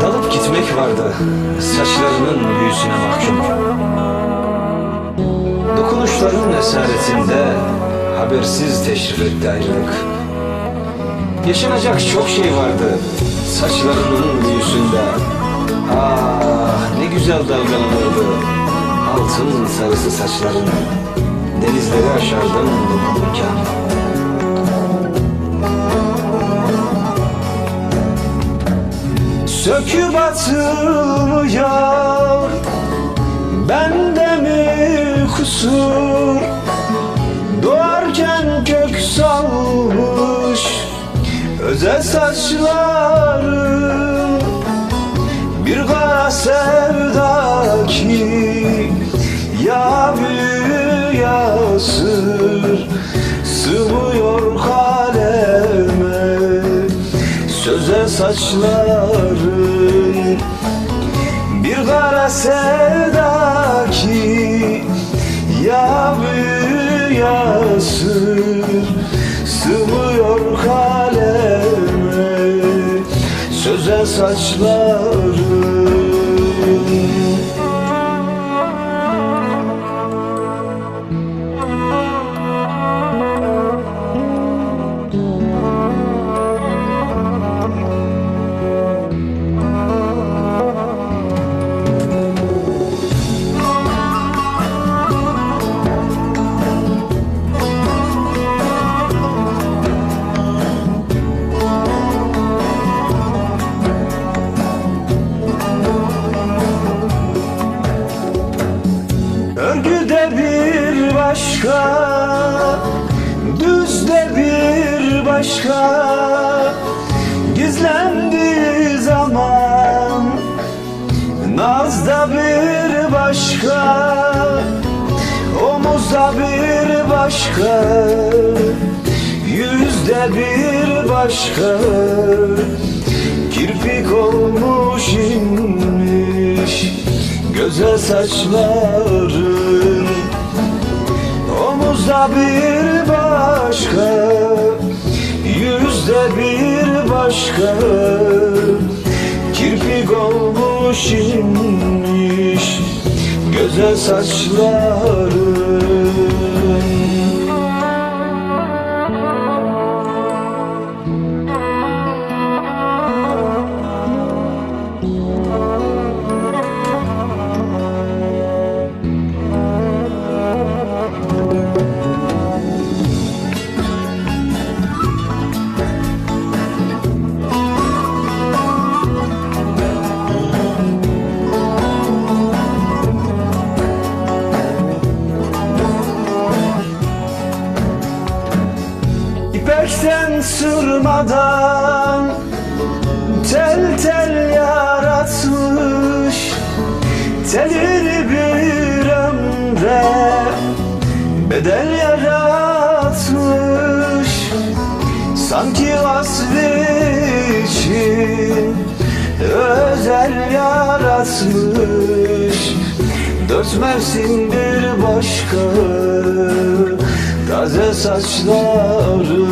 Dalıp gitmek vardı saçlarının büyüsüne mahkum. Dokunuşların esaretinde habersiz teşrif etti ayrılık. Yaşanacak çok şey vardı saçlarının büyüsünde. Ah ne güzel dalgalanırdı altın sarısı saçların. Denizleri aşardım dokunurken. Söküp atılmıyor Bende mi kusur? Doğarken kök salmış Özel saçlarım Bir kara sevda Söze saçların Bir kara sevda ki Ya büyü ya sır. Sığmıyor kaleme Söze saçların Örgüde bir başka Düzde bir başka. Gizlendiği zaman Nazda bir başka. Omuzda bir başka Yüzde bir başka. Kirpik olmuş inmiş Göze saçların Omuzda bir başka Yüzde bir başka. Kirpik olmuş inmiş Göze saçların İpekten sırmadan Tel tel yaratmış Telini bir ömre Bedel yaratmış Sanki vasfı için Özel yaratmış Dört mevsim bir başka Taze saçların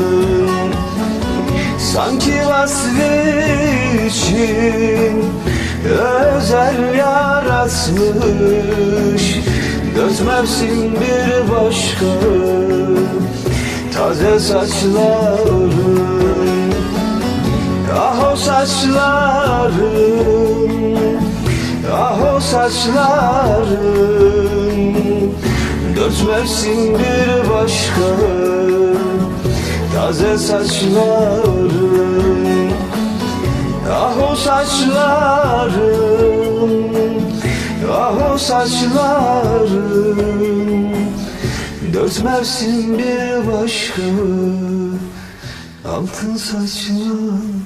Sanki vasfı için Özel yaratmış Dört mevsim bir başka. Taze saçların Ah o saçların Ah o saçların Dört mevsim bir başka Taze saçların Ah o saçların Ah o saçların Dört mevsim bir başka Altın saçların